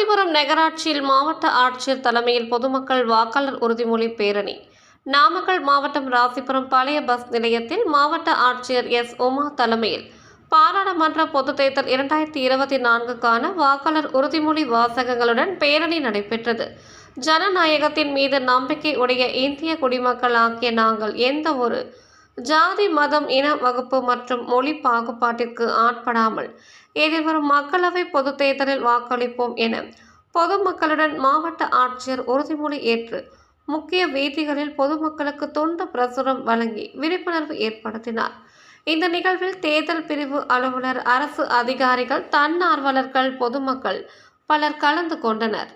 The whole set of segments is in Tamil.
ராசிபுரம் நகராட்சியில் மாவட்ட ஆட்சியர் தலைமையில் பொதுமக்கள் வாக்காளர் உறுதிமொழி பேரணி. நாமக்கல் மாவட்டம் ராசிபுரம் பழைய பஸ் நிலையத்தில் மாவட்ட ஆட்சியர் எஸ். உமா தலைமையில் பாராளுமன்ற பொதுத் தேர்தல் இரண்டாயிரத்தி இருபத்தி நான்குக்கான வாக்காளர் உறுதிமொழி வாசகங்களுடன் பேரணி நடைபெற்றது. ஜனநாயகத்தின் மீது நம்பிக்கை உடைய இந்திய குடிமக்கள் ஆகிய நாங்கள் எந்த ஒரு ஜாதி மதம் இன வகுப்பு மற்றும் மொழி பாகுபாட்டிற்கு ஆட்படாமல் எதிர்வரும் மக்களவை பொது தேர்தலில் வாக்களிப்போம் என பொதுமக்களுடன் மாவட்ட ஆட்சியர் உறுதிமொழி ஏற்று முக்கிய வீதிகளில் பொதுமக்களுக்கு தொண்டு பிரசுரம் வழங்கி விழிப்புணர்வு ஏற்படுத்தினார். இந்த நிகழ்வில் தேர்தல் பிரிவு அலுவலர் அரசு அதிகாரிகள் தன்னார்வலர்கள் பொதுமக்கள் பலர் கலந்து கொண்டனர்.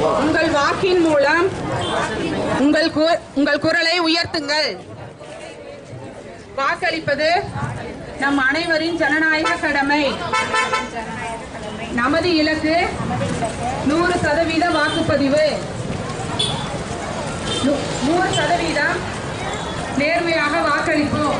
உங்கள் வாக்கின் மூலம் உங்கள் உங்கள் குரலை உயர்த்துங்கள். வாக்களிப்பது நம் அனைவரின் ஜனநாயக கடமை. நமது இலக்கு நூறு சதவீத வாக்குப்பதிவு. நூ- நூறு சதவீதம் நேர்மையாக வாக்களிப்போம்.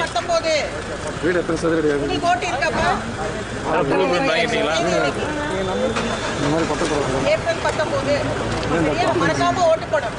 பத்தொன்பது வீடு எத்தனை சதுரடி ஆகுது? உங்களுக்கு ஓட்டு இருக்கப்பா இந்த மாதிரி பத்தக்கூடாது ஏப்ரல் பத்தொன்பது மறக்காம ஓட்டு போடணும்.